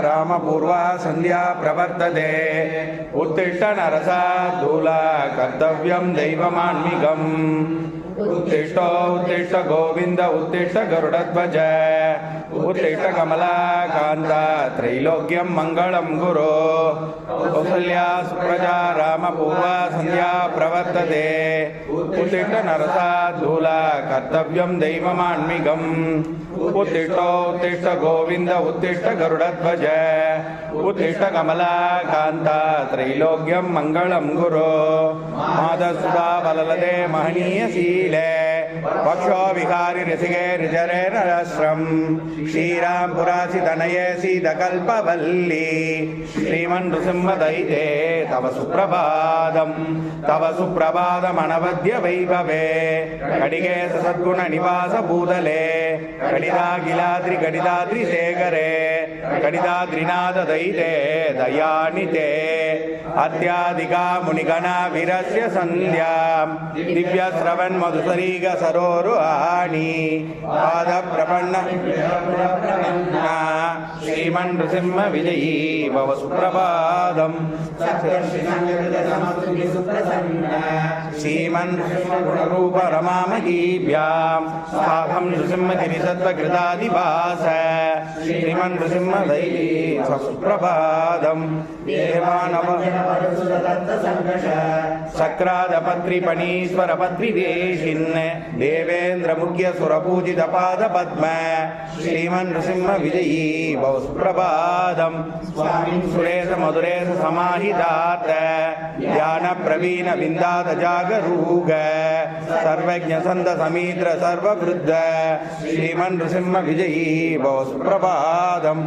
రామపూర్వా సంధ్యా ప్రవర్తతే. ఉత్తిష్ట నరసా దూల కర్తవ్యం దైవమాన్మికం. उत्तिष्ठ उत्तिष्ठ गोविन्द उत्तिष्ठ गरुडध्वज उत्तिष्ठ कमलाकान्ता त्रैलोक्यं मङ्गलं गुरो कौसल्या सुप्रजा रामपूर्वा सन्ध्या प्रवर्तते उत्तिष्ठ नरसार्दूला कर्तव्यं दैवमान्मिकम् उत्तिष्ठ उत्तिष्ठ गोविन्द उत्तिष्ठ गरुडध्वज उत्तिष्ठ कमलाकान्ता त्रैलोक्यं मङ्गलं गुरो माधसुधा बललते महनीयशीले वक्षो विहारि ऋषिके ऋजरे नरस्रम् श्रीराम्पुरासितनये सीतकल्पवल्ली श्रीमन् नृसिंहदैते तव सुप्रभातम् तव सुप्रभातमनवद्य वैभवे कडिगे सद्गुण निवास भूतले कडिदागिलाद्रि कडिदाद्रि शेखरे कडिदाद्रिनाथ दैते दयानिते अत्याधिका मुनिगणा विरस्य सन्ध्यां दिव्यश्रवन् मधुसरीग सरोरुहाणि पादप्रपन्न శ్రీమన్సింహ విజయీ భవ సుప్రభాదం శ్రీమన్ గుణరూప రమామహీభ్యాం సాహం నృసింహగిరితత్వృతాదిభాస శ్రీమన్ నృసింహ దైవీ స్వసుప్రభాదం దేవానవ సక్రాదపత్రిపణీశ్వరపత్రిదేశిన్ దేవేంద్రముఖ్యసురపూజితపాదపద్మ. శ్రీమన్ నృసింహ విజయీ భవ सुप्रभातम् सुरेश मधुरेश समाहितात् ध्यानप्रवीण विन्दात जागरूग सर्वज्ञ सन्त समीत्र सर्ववृद्ध श्रीमन् नृसिंहविजयी भव सुप्रभातम्